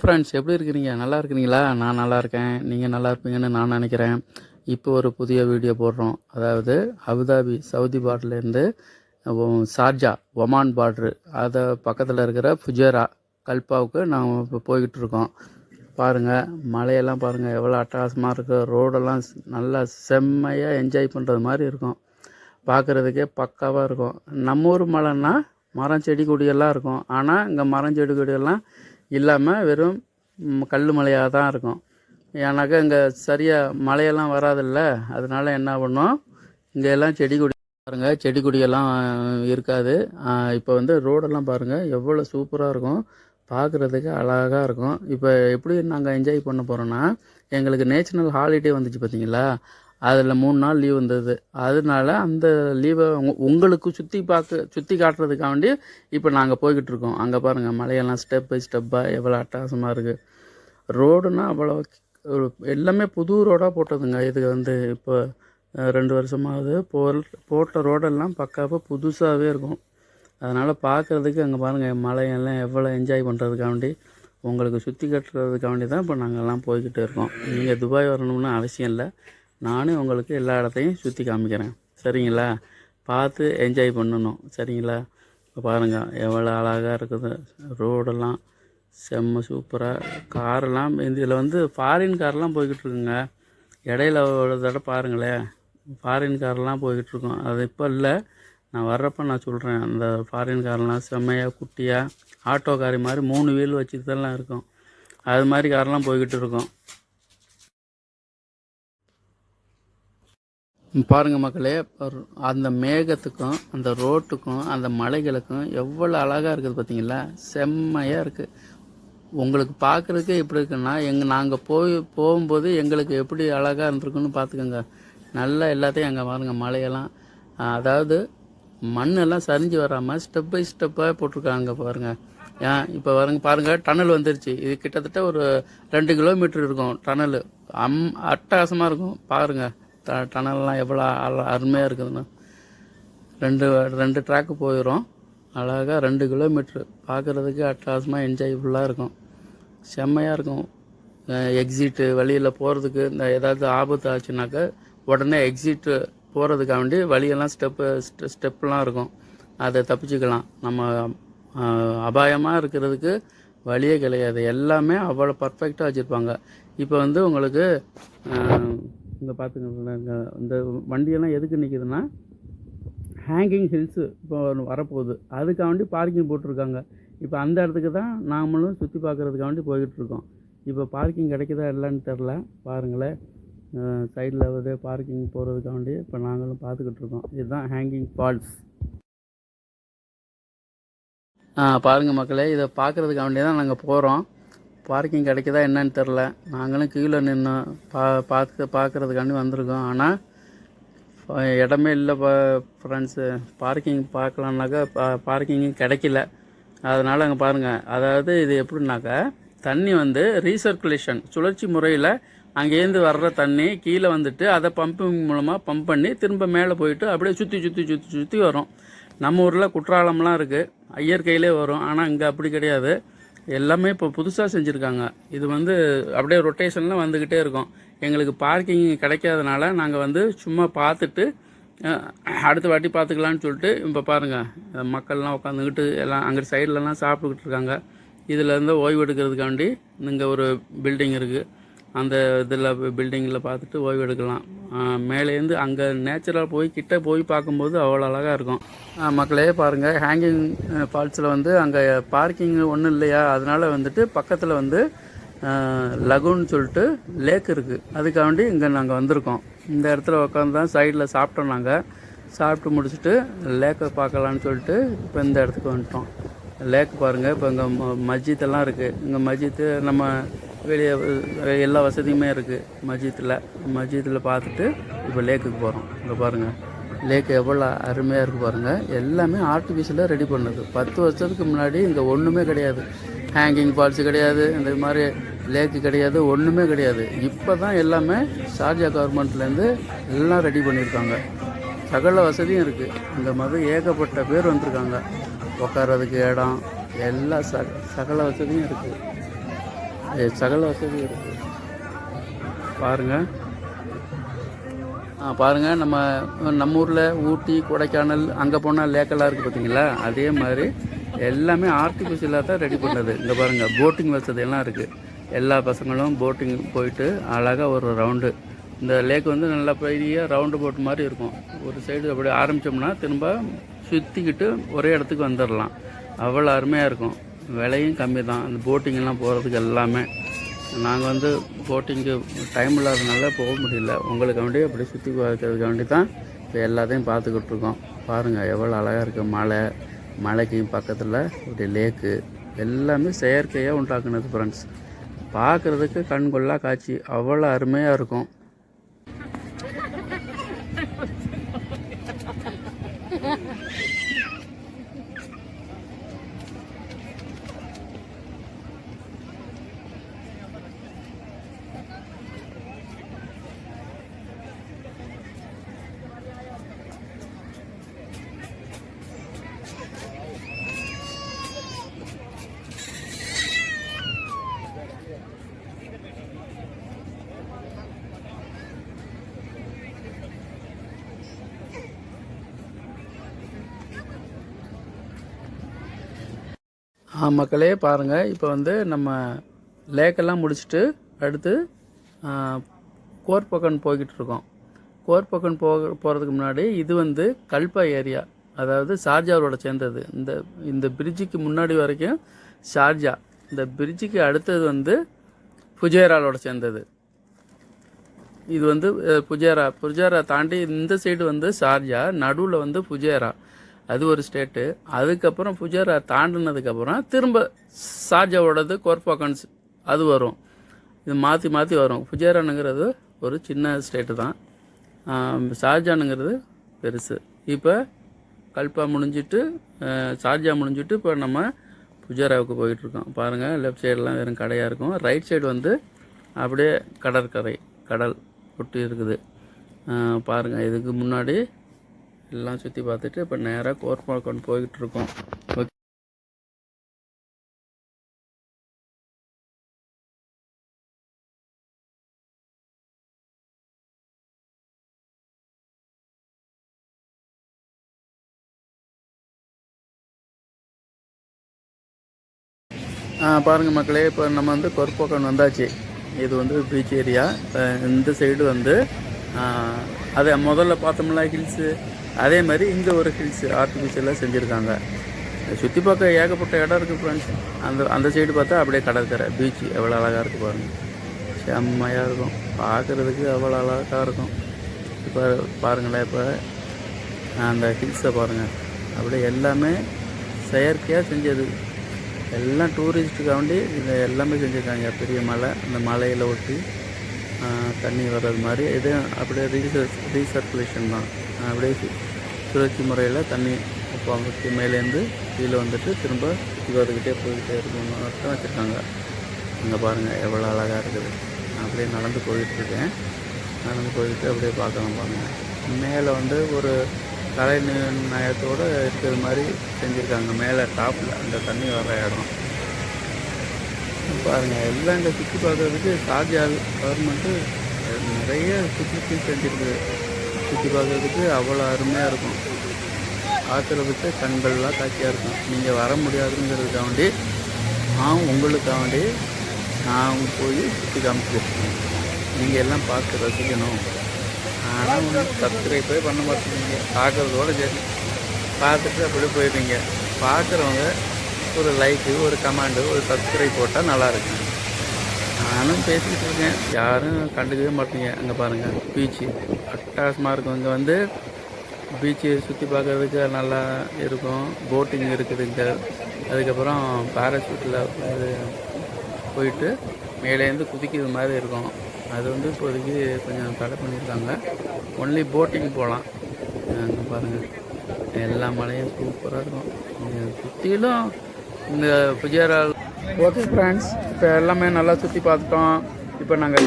Friends எப்படி இருக்கிறீங்க? நல்லா இருக்கிறீங்களா? நான் நல்லா இருக்கேன். நீங்கள் நல்லா இருப்பீங்கன்னு நான் நினைக்கிறேன். இப்போ ஒரு புதிய வீடியோ போடுறோம். அதாவது அபுதாபி சவுதி பார்டர்லேருந்து ஷார்ஜா ஒமான் பார்ட்ரு அதை பக்கத்தில் இருக்கிற புஜேரா கல்பாவுக்கு நாம் இப்போ போய்கிட்டு இருக்கோம். பாருங்கள் மலையெல்லாம் பாருங்கள் எவ்வளோ அட்டகாசமாக இருக்குது ரோடெல்லாம் நல்லா செம்மையாக என்ஜாய் பண்ணுறது மாதிரி இருக்கும். பார்க்குறதுக்கே பக்காவாக இருக்கும். நம்ம ஊர் மலைன்னா மரம் செடி கொடியெல்லாம் இருக்கும். ஆனால் இங்கே மரம் செடி கொடியெல்லாம் இல்லாமல் வெறும் கல் மலையாக தான் இருக்கும். ஏன்னாக்கா இங்கே சரியாக மழையெல்லாம் வராதில்ல. அதனால் என்ன பண்ணோம்? இங்கே எல்லாம் செடி கொடி பாருங்கள் செடி கொடியெல்லாம் இருக்காது. இப்போ வந்து ரோடெல்லாம் பாருங்கள் எவ்வளோ சூப்பராக இருக்கும். பார்க்குறதுக்கு அழகாக இருக்கும். இப்போ எப்படி நாங்கள் என்ஜாய் பண்ண போகிறோன்னா எங்களுக்கு நேஷனல் ஹாலிடே வந்துச்சு பார்த்தீங்களா அதில் மூணு நாள் லீவ் இருந்தது அதனால அந்த லீவை உங்களுக்கு சுற்றி பார்க்க சுற்றி காட்டுறதுக்காண்டி இப்போ நாங்கள் போய்கிட்டு இருக்கோம். அங்கே பாருங்கள் மலையெல்லாம் ஸ்டெப் பை ஸ்டெப்பாக எவ்வளோ அட்டகாசமாக இருக்குது ரோடுனா அவ்வளோ ஒரு எல்லாமே புது ரோடாக போட்டதுங்க. இதுக்கு வந்து இப்போ ரெண்டு வருஷமாவது போல் போட்ட ரோடெல்லாம் பக்காவாக புதுசாகவே இருக்கும். அதனால் பார்க்குறதுக்கு அங்கே பாருங்கள் மலையெல்லாம் எவ்வளோ என்ஜாய் பண்ணுறதுக்காண்டி உங்களுக்கு சுற்றி கட்டுறதுக்காண்டி தான் இப்போ நாங்கள்லாம் போய்கிட்டு இருக்கோம். நீங்கள் துபாய் வரணும்னு அவசியம் இல்லை. நானும் உங்களுக்கு எல்லா இடத்தையும் சுற்றி காமிக்கிறேன். சரிங்களா? பார்த்து என்ஜாய் பண்ணணும். சரிங்களா? இப்போ பாருங்கள் எவ்வளோ அழகாக இருக்குது. ரோடெல்லாம் செம்ம சூப்பராக காரெல்லாம் இதில் வந்து ஃபாரின் கார்லாம் போய்கிட்டு இருக்குங்க. இடையில ஒரு தடவை பாருங்களேன். ஃபாரின் கார்லாம் போய்கிட்டு இருக்கோம். அது இப்போ இல்லை. நான் வர்றப்ப நான் சொல்கிறேன் அந்த ஃபாரின் கார்லாம் செம்மையாக குட்டியாக ஆட்டோ காரி மாதிரி மூணு வீல் வச்சுக்கிட்டெல்லாம் இருக்கும். அது மாதிரி கார்லாம் போய்கிட்டு இருக்கோம். பாருங்கள் மக்களே அந்த மேகத்துக்கும் அந்த ரோட்டுக்கும் அந்த மலைகளுக்கும் எவ்வளோ அழகாக இருக்குது பார்த்தீங்களா செம்மையாக இருக்குது உங்களுக்கு பார்க்குறதுக்கு எப்படி இருக்குன்னா எங்கள் நாங்கள் போய் போகும்போது எங்களுக்கு எப்படி அழகாக இருந்திருக்குன்னு பார்த்துக்கோங்க நல்லா எல்லாத்தையும் அங்கே பாருங்கள் மலையெல்லாம். அதாவது மண்ணெல்லாம் சரிஞ்சு வராமல் ஸ்டெப் பை ஸ்டெப்பாக போட்டிருக்காங்க பாருங்கள் ஏன் இப்போ பாருங்க பாருங்க டனல் வந்துருச்சு. இது கிட்டத்தட்ட ஒரு ரெண்டு கிலோமீட்டர் இருக்கும் டனல் அம் அட்டகாசமாக இருக்கும். பாருங்கள் த டனல்லாம் எவ்வளோ அழ- அருமையாக இருக்குதுன்னு. ரெண்டு ரெண்டு ட்ராக்கு போயிடும் அழகாக ரெண்டு கிலோமீட்ரு பார்க்குறதுக்கு அட்டாசமாக என்ஜாய்ஃபுல்லாக இருக்கும். செம்மையாக இருக்கும். எக்ஸிட்டு வழியில் போகிறதுக்கு இந்த ஏதாவது ஆபத்து ஆச்சுனாக்கா உடனே எக்ஸிட்டு போகிறதுக்காண்டி வழியெல்லாம் ஸ்டெப்பு ஸ்டெப்லாம் இருக்கும். அதை தப்பிச்சுக்கலாம். நம்ம அபாயமாக இருக்கிறதுக்கு வழியே கிடையாது. எல்லாமே அவ்வளோ பர்ஃபெக்டாக வச்சுருப்பாங்க. இப்போ வந்து உங்களுக்கு இங்கே பார்த்துக்கோங்க இந்த வண்டியெல்லாம் எதுக்கு நிற்கிதுன்னா ஹேங்கிங் ஹில்ஸு இப்போ வரப்போகுது. அதுக்காண்டி பார்க்கிங் போட்டிருக்காங்க. இப்போ அந்த இடத்துக்கு தான் நாமளும் சுற்றி பார்க்குறதுக்காண்டி போய்கிட்டு இருக்கோம். இப்போ பார்க்கிங் கிடைக்குதா இல்லைன்னு தெரில பாருங்களேன். சைடில் வந்து பார்க்கிங் போகிறதுக்காண்டி இப்போ நாங்களும் பார்த்துக்கிட்டு இருக்கோம். இதுதான் ஹேங்கிங் ஃபால்ஸ் பாருங்கள் மக்களே இதை பார்க்குறதுக்காண்டி தான் நாங்கள் போகிறோம் பார்க்கிங் கிடைக்குதா என்னன்னு தெரில நாங்களும் கீழே நின்று பா பார்த்து பார்க்குறதுக்காண்டி வந்திருக்கோம். ஆனால் இடமே இல்லை ஃப்ரெண்ட்ஸு பார்க்கிங் பார்க்கலான்னாக்கா பா பார்க்கிங்கும் கிடைக்கல. அதனால் அங்கே பாருங்கள் அதாவது இது எப்படின்னாக்கா தண்ணி வந்து ரீசர்க்குலேஷன் சுழற்சி முறையில் அங்கேருந்து வர்ற தண்ணி கீழே வந்துட்டு அதை பம்பிங் மூலமாக பம்ப் பண்ணி திரும்ப மேலே போயிட்டு அப்படியே சுற்றி சுற்றி சுற்றி சுற்றி வரும். நம்ம ஊரில் குற்றாலம்லாம் இருக்குது இயற்கையிலே வரும். ஆனால் இங்கே அப்படி கிடையாது. எல்லாமே இப்போ புதுசாக செஞ்சுருக்காங்க. இது வந்து அப்படியே ரொட்டேஷனில் வந்துக்கிட்டே இருக்கும். எங்களுக்கு பார்க்கிங் கிடைக்காதனால நாங்கள் வந்து சும்மா பார்த்துட்டு அடுத்த வாட்டி பார்த்துக்கலான்னு சொல்லிட்டு இப்போ பாருங்கள் மக்கள்லாம் உட்காந்துக்கிட்டு எல்லாம் அங்கே சைட்லலாம் சாப்பிட்டுக்கிட்டு இருக்காங்க. இதில் இருந்து ஓய்வு எடுக்கிறதுக்காண்டி இங்கே ஒரு பில்டிங் இருக்குது அந்த இதில் பில்டிங்கில் பார்த்துட்டு ஓய்வு எடுக்கலாம். மேலேருந்து அங்கே நேச்சுரலாக போய் கிட்டே போய் பார்க்கும்போது அவ்வளோ அழகாக இருக்கும். மக்களே பாருங்கள் ஹேங்கிங் ஃபால்ஸில் வந்து அங்கே பார்க்கிங் ஒன்றும் இல்லையா? அதனால் வந்துட்டு பக்கத்தில் வந்து லகுன்னு சொல்லிட்டு லேக் இருக்குது அதுக்காண்டி இங்கே நாங்கள் வந்திருக்கோம். இந்த இடத்துல உட்காந்து தான் சைடில் சாப்பிட்டோம் நாங்கள் சாப்பிட்டு முடிச்சுட்டு லேக்கை பார்க்கலான்னு சொல்லிட்டு இப்போ இந்த இடத்துக்கு வந்துட்டோம். லேக் பாருங்கள் இப்போ இங்கே மஸ்ஜித்தெல்லாம் இருக்குது இங்கே மஸ்ஜித்து நம்ம வெளியே எல்லா வசதியுமே இருக்குது மஸ்ஜித்தில் மஸ்ஜித்தில் பார்த்துட்டு இப்போ லேக்குக்கு போகிறோம் இங்கே பாருங்கள் லேக் எவ்வளோ அருமையாக இருக்குது பாருங்கள் எல்லாமே ஆர்டிஃபிஷியலாக ரெடி பண்ணுது. பத்து வருஷத்துக்கு முன்னாடி இங்கே ஒன்றுமே கிடையாது. ஹேங்கிங் ஃபால்ஸ் கிடையாது. இந்த மாதிரி லேக்கு கிடையாது. ஒன்றுமே கிடையாது. இப்போ தான் எல்லாமே ஷார்ஜா கவர்மெண்ட்லேருந்து எல்லாம் ரெடி பண்ணியிருக்காங்க சகல வசதியும் இருக்குது இந்த மாதிரி ஏகப்பட்ட பேர் வந்திருக்காங்க. உட்காரதுக்கு இடம் எல்லா ச சகல வசதியும் இருக்குது சகல வசதி இருக்குது பாருங்கள் ஆ பாருங்கள் நம்ம நம்ம ஊரில் ஊட்டி கொடைக்கானல் அங்கே போனால் லேக்கெல்லாம் இருக்குது பார்த்தீங்களா அதே மாதிரி எல்லாமே ஆர்டிஃபிஷியலாக தான் ரெடி பண்ணது. இங்கே பாருங்கள் போட்டிங் வசதி எல்லாம் இருக்குது எல்லா பசங்களும் போட்டிங் போயிட்டு அழகாக ஒரு ரவுண்டு இந்த லேக் வந்து நல்லா பெரிய ரவுண்டு போட் மாதிரி இருக்கும். ஒரு சைடு அப்படி ஆரம்பித்தோம்னா திரும்ப சுற்றிக்கிட்டு ஒரே இடத்துக்கு வந்துடலாம் அவ்வளோ அருமையாக இருக்கும். விலையும் கம்மி தான். அந்த போட்டிங்கெல்லாம் போகிறதுக்கு எல்லாமே. நாங்கள் வந்து போட்டிங்கு டைம் இல்லாததுனால போக முடியல. உங்களுக்கு வேண்டி அப்படி சுற்றி பார்க்கறதுக்கு வேண்டி தான் இப்போ எல்லாத்தையும் பார்த்துக்கிட்டு இருக்கோம். பாருங்கள் எவ்வளோ அழகாக இருக்குது மலை. மலைக்கு பக்கத்தில் இப்படி லேக்கு எல்லாமே செயற்கையாக உண்டாக்குனது ஃப்ரெண்ட்ஸ் பார்க்குறதுக்கு கண்கொள்ளா காட்சி. அவ்வளோ அருமையாக இருக்கும். மக்களே பாருங்கள் இப்போ வந்து நம்ம லேக்கெல்லாம் முடிச்சுட்டு அடுத்து கோர் கோர்பக்கன் போய்கிட்டு இருக்கோம். கோர்பக்கன் போக போகிறதுக்கு முன்னாடி இது வந்து கல்பா ஏரியா. அதாவது ஷார்ஜாவோட சேர்ந்தது. இந்த இந்த பிரிட்ஜுக்கு முன்னாடி வரைக்கும் ஷார்ஜா. இந்த பிரிட்ஜுக்கு அடுத்தது வந்து புஜேராலோட சேர்ந்தது. இது வந்து புஜேரா. புஜேரா தாண்டி இந்த சைடு வந்து ஷார்ஜா நடுவில் வந்து புஜேரா. அது ஒரு ஸ்டேட்டு அதுக்கப்புறம் புஜாரா தாண்டினதுக்கப்புறம் திரும்ப ஷார்ஜாவோடது கோர்பாகன்ஸ் அது வரும். இது மாற்றி மாற்றி வரும். புஜேரானுங்கிறது ஒரு சின்ன ஸ்டேட்டு தான். ஷார்ஜானுங்கிறது பெருசு. இப்போ கல்பா முடிஞ்சிட்டு ஷார்ஜா முடிஞ்சிட்டு இப்போ நம்ம புஜாராவுக்கு போயிட்டுருக்கோம். பாருங்கள் லெஃப்ட் சைடெலாம் வெறும் கடையாக இருக்கும். ரைட் சைடு வந்து அப்படியே கடற்கரை கடல் ஒட்டி இருக்குது. பாருங்கள் இதுக்கு முன்னாடி எல்லாம் சுற்றி பார்த்துட்டு இப்போ நேராக கோர்பாக்கன் போய்கிட்டு இருக்கோம். ஓகே. பாருங்கள் மக்களே இப்போ நம்ம வந்து கொர்போக்கன் வந்தாச்சு. இது வந்து பீச் ஏரியா. இந்த சைடு வந்து அதை முதல்ல பார்த்தோம்ல ஹில்ஸு அதே மாதிரி இங்கே ஒரு ஹில்ஸு ஆர்டிஃபிஷியலாக செஞ்சுருக்காங்க. சுற்றி பார்க்க ஏகப்பட்ட இடம் இருக்குது ஃப்ரெண்ட்ஸ் அந்த அந்த சைடு பார்த்தா அப்படியே கடற்கரை பீச் எவ்வளோ அழகாக இருக்குது பாருங்கள் செம்மையாக இருக்கும். பார்க்குறதுக்கு அவ்வளோ அழகாக இருக்கும். இப்போ பாருங்களேன் இப்போ அந்த ஹில்ஸை பாருங்கள் அப்படியே எல்லாமே செயற்கையாக செஞ்சது. எல்லாம் டூரிஸ்ட்டுக்காண்டி இதை எல்லாமே செஞ்சுருக்காங்க. பெரிய மலை அந்த மலையில் ஒட்டி தண்ணி வர்றது மாதிரி. இது அப்படியே ரீசர் ரீசர்க்குலேஷன் தான். அப்படியே சுழற்சி முறையில் தண்ணி இப்போ மேலேருந்து கீழே வந்துட்டு திரும்ப சுற்றி போய்கிட்டே இருக்கணும் அர்த்தம் வச்சுருக்காங்க. அங்கே பாருங்கள் எவ்வளோ அழகாக இருக்குது. நான் அப்படியே நடந்து போயிட்டுருக்கேன். நடந்து போயிட்டு அப்படியே பார்க்கலாம் பாருங்கள் மேலே வந்து ஒரு கலை நயத்தோடு இருக்கிறது மாதிரி செஞ்சுருக்காங்க. மேலே டாப்பில் அந்த தண்ணி வர இடம். பாருங்கள் எல்லாம் இந்த சுற்றி பார்க்குறதுக்கு ஷாஜால் கவர்மெண்ட்டு நிறைய சுற்றி செஞ்சுருக்குது சுற்றி பார்க்குறதுக்கு அவ்வளோ அருமையாக இருக்கும். பார்க்குறதுக்கு கண்கள்லாம் காட்சியாக இருக்கும். நீங்கள் வர முடியாதுங்கிறதுக்காண்டி நான் உங்களுக்காண்டி நான் போய் சுற்றி காமிச்சிருக்கேன் நீங்கள் எல்லாம் பார்த்து ரசிக்கணும். ஆனால் ஒன்று சப்ஸ்கிரைப்பே பண்ண மாட்டேங்க பார்க்குறதோட சரி. பார்த்துட்டு அப்படியே போயிடுறீங்க. பார்க்குறவங்க ஒரு லைக்கு ஒரு கமெண்டு ஒரு சப்ஸ்கிரைப் போட்டால் நல்லாயிருக்கும் நானும் பேசிக்கிட்டு இருக்கேன். யாரும் கண்டுக்கவே மாட்டீங்க. அங்கே பாருங்கள் பீச்சு அட்டாசமாக இருக்கும். இங்கே வந்து பீச்சு சுற்றி பார்க்கறதுக்கு நல்லா இருக்கும். போட்டிங் இருக்குது இங்கே. அதுக்கப்புறம் பேராஷூட்டில் போயிட்டு மேலேருந்து குதிக்கிறது மாதிரி இருக்கும். அது வந்து இப்போதைக்கு கொஞ்சம் தடை பண்ணியிருக்காங்க. ஒன்லி போட்டிங் போகலாம். அங்கே பாருங்கள் எல்லா மலையும் சூப்பராக இருக்கும். சுற்றிலும் இந்த புஜேரா ஓகே ஃப்ரெண்ட்ஸ் இப்போ எல்லாமே நல்லா சுற்றி பார்த்துட்டோம். இப்போ நாங்கள்